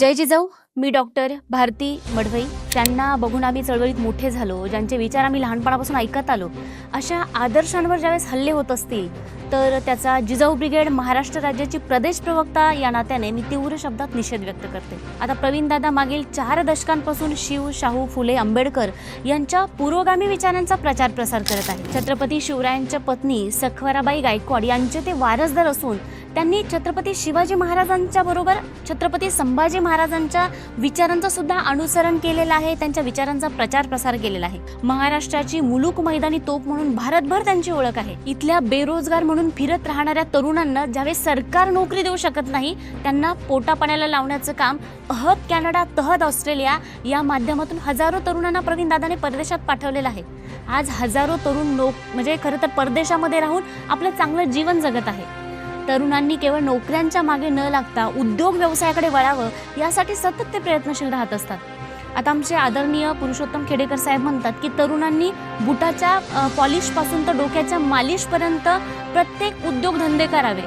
जय जिजाऊ मी डॉक्टर भारती मडवई. ज्यांना बघून आम्ही चळवळीत मोठे झालो ज्यांचे विचार आम्ही लहानपणापासून ऐकत आलो अशा आदर्शांवर ज्यावेळेस हल्ले होत असतील तर त्याचा जिजाऊ ब्रिगेड महाराष्ट्र राज्याची प्रदेश प्रवक्ता या नात्याने मी तीव्र शब्दात निषेध व्यक्त करते. आता प्रवीणदादा मागील चार दशकांपासून शिव शाहू फुले आंबेडकर यांच्या पुरोगामी विचारांचा प्रचार प्रसार करत आहे. छत्रपती शिवरायांच्या पत्नी सखवराबाई गायकवाड यांचे ते वारसदार असून त्यांनी छत्रपती शिवाजी महाराजांच्या बरोबर छत्रपती संभाजी महाराजांच्या विचारांचं सुद्धा अनुसरण केलेलं आहे त्यांच्या विचारांचा प्रचार प्रसार केलेला आहे. महाराष्ट्राची मुलूक मैदानी तोप म्हणून भारतभर त्यांची ओळख आहे. इथल्या बेरोजगार म्हणून फिरत राहणाऱ्या तरुणांना ज्यावेळेस सरकार नोकरी देऊ शकत नाही त्यांना पोटापाण्याला लावण्याचं काम अहद कॅनडा तहद ऑस्ट्रेलिया या माध्यमातून हजारो तरुणांना प्रवीण दादाने परदेशात पाठवलेलं आहे. आज हजारो तरुण लोक म्हणजे खरं तर परदेशामध्ये राहून आपलं चांगलं जीवन जगत आहे. तरुणांनी केवळ नोकऱ्यांच्या मागे न लागता उद्योग व्यवसायाकडे वळावं यासाठी सतत ते प्रयत्नशील राहत असतात. आता आमचे आदरणीय पुरुषोत्तम खेडेकर साहेब म्हणतात की तरुणांनी बुटाच्या पॉलिशपासून तर डोक्याच्या मालिशपर्यंत प्रत्येक उद्योगधंदे करावे.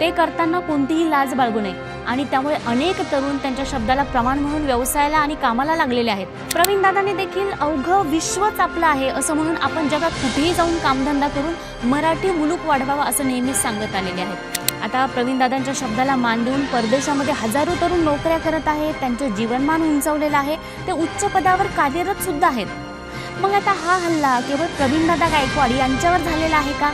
ते करताना कोणतीही लाज बाळगू नये. आणि त्यामुळे अनेक तरुण त्यांच्या शब्दाला प्रमाण म्हणून व्यवसायाला आणि कामाला लागलेले आहेत. प्रवीण दादाने देखील अवघं विश्वच आपलं आहे असं म्हणून आपण जगात कुठेही जाऊन कामधंदा करून मराठी मुलूक वाढवावा असं नेहमीच सांगत आलेले आहेत. आता प्रवीण दादांच्या शब्दाला मान देऊन परदेशामध्ये हजारो तरुण नोकऱ्या करत आहेत त्यांचं जीवनमान उंचावलेलं आहे ते उच्च पदावर कार्यरत सुद्धा आहेत. मग आता हा हल्ला केवळ प्रवीण दादा गायकवाड यांच्यावर झालेला आहे का?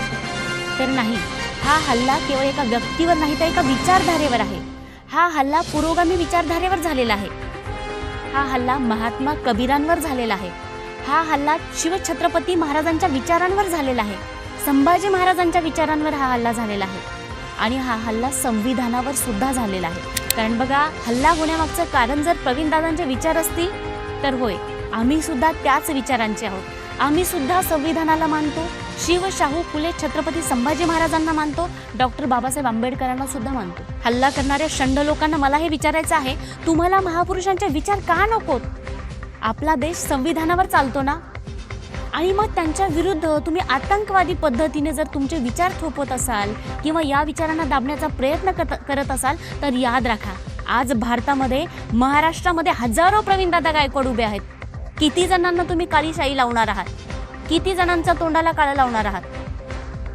तर नाही. हा हल्ला केवळ एका व्यक्तीवर नाही तर एका विचारधारेवर आहे. हा हल्ला पुरोगामी विचारधारेवर झालेला आहे. हा हल्ला महात्मा कबीरांवर झालेला आहे. हा हल्ला शिवछत्रपती महाराजांच्या विचारांवर झालेला आहे. संभाजी महाराजांच्या विचारांवर हा हल्ला झालेला आहे. आणि हा हल्ला संविधानावर सुद्धा झालेला आहे. कारण बघा हल्ला होण्यामागचं कारण जर प्रवीणदादांचे विचार असतील तर होय आम्ही सुद्धा त्याच विचारांचे आहोत. आम्ही सुद्धा संविधानाला मानतो शिव शाहू फुले छत्रपती संभाजी महाराजांना मानतो डॉक्टर बाबासाहेब आंबेडकरांना सुद्धा मानतो. हल्ला करणाऱ्या षंड लोकांना मला हे विचारायचं आहे तुम्हाला महापुरुषांचे विचार का नकोत? आपला देश संविधानावर चालतो ना? आणि मग त्यांच्या विरुद्ध तुम्ही आतंकवादी पद्धतीने जर तुमचे विचार थोपवत असाल किंवा या विचारांना दाबण्याचा प्रयत्न करत- करत असाल तर याद राखा आज भारतामध्ये महाराष्ट्रामध्ये हजारो प्रवीणदादा गायकवाड उभे आहेत. किती जणांना तुम्ही काळीशाही लावणार आहात? किती जणांचा तोंडाला काळं लावणार आहात?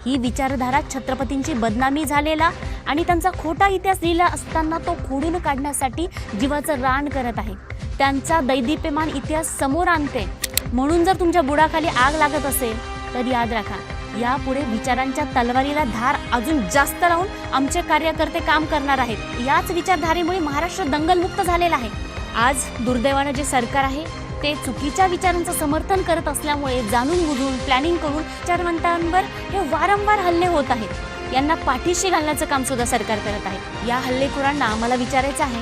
ही विचारधारा छत्रपतींची बदनामी झालेला आणि त्यांचा खोटा इतिहास लिहिला असताना तो खोडून काढण्यासाठी जीवाचं रान करत आहे. त्यांचा दैदिप्यमान इतिहास समोर आणते. म्हणून जर तुमच्या बुडाखाली आग लागत असेल तर याद राखा यापुढे विचारांच्या तलवारीला धार अजून जास्त लावून आमचे कार्यकर्ते काम करणार आहेत. याच विचारधारेमुळे महाराष्ट्र दंगलमुक्त झालेला आहे. आज दुर्दैवानं जे सरकार आहे ते चुकीच्या विचारांचं समर्थन करत असल्यामुळे जाणून बुजून प्लॅनिंग करून विचारवंतांवर हे वारंवार हल्ले होत आहेत. यांना पाठीशी घालण्याचं काम सुद्धा सरकार करत आहे. या हल्लेखोरांना आम्हाला विचारायचं आहे.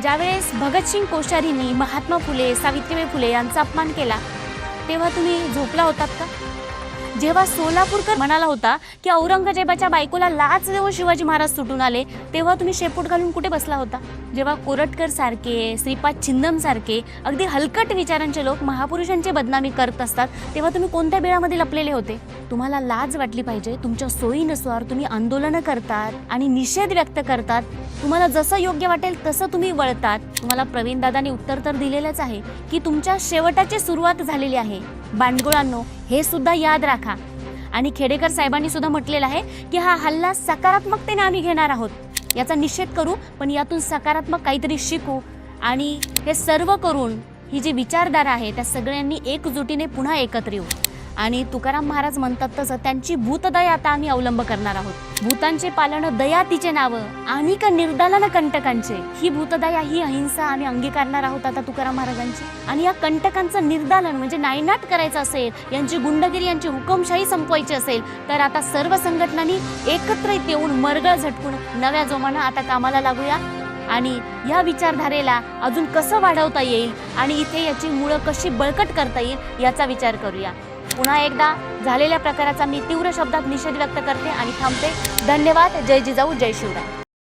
ज्यावेळेस भगतसिंग कोश्यारींनी महात्मा फुले सावित्रीबाई फुले यांचा अपमान केला तेव्हा तुम्ही झोपला होतात का? जेव्हा सोलापूरकर म्हणाला होता की औरंगजेबाच्या बायकोला लाच देऊन शिवाजी महाराज सुटून आले तेव्हा तुम्ही शेपूट घालून कुठे बसला होता? जेव्हा कोरटकर सारखे श्रीपाद छिंदम सारखे अगदी हलकट विचारांचे लोक महापुरुषांची बदनामी करत असतात तेव्हा तुम्ही कोणत्या बिळामध्ये लपलेले होते? तुम्हाला लाज वाटली पाहिजे तुमच्या सोयीनुसार तुम्ही आंदोलनं करतात आणि निषेध व्यक्त करतात. तुम्हाला जसं योग्य वाटेल तसं तुम्ही वळतात. तुम्हाला प्रवीण दादानी उत्तर तर दिलेलंच आहे की तुमच्या शेवटाची सुरुवात झालेली आहे. बांडगुळांनो हे सुद्धा याद राखा. आणि खेडेकर साहेबांनी सुद्धा म्हटलेलं आहे की हा हल्ला सकारात्मकतेने आम्ही घेणार आहोत. याचा निषेध करू पण यातून सकारात्मक काहीतरी शिकू आणि हे सर्व करून ही जी विचारधारा आहे त्या सगळ्यांनी एकजुटीने पुन्हा एकत्र येऊ. आणि तुकाराम महाराज म्हणतात तसं त्यांची भूतदया आता आम्ही अवलंब करणार आहोत. भूतांचे पालन दया तिचे नावं आणि का निर्दालन कंटकांचे. ही भूतदया ही अहिंसा आम्ही अंगीकारणार आहोत आता तुकाराम महाराजांची. आणि या कंटकांचं निर्दालन म्हणजे नायनाट करायचं असेल यांची गुंडगिरी यांची हुकमशाही संपवायची असेल तर आता सर्व संघटनांनी एकत्रित येऊन मरगळ झटकून नव्या जोमानं आता कामाला लागूया. आणि या विचारधारेला अजून कसं वाढवता येईल आणि इथे याची मुळं कशी बळकट करता येईल याचा विचार करूया. पुन्हा एकदा झालेल्या प्रकाराचा मी तीव्र शब्दात निषेध व्यक्त करते आणि थांबते. धन्यवाद. जय जिजाऊ. जय शिवराय.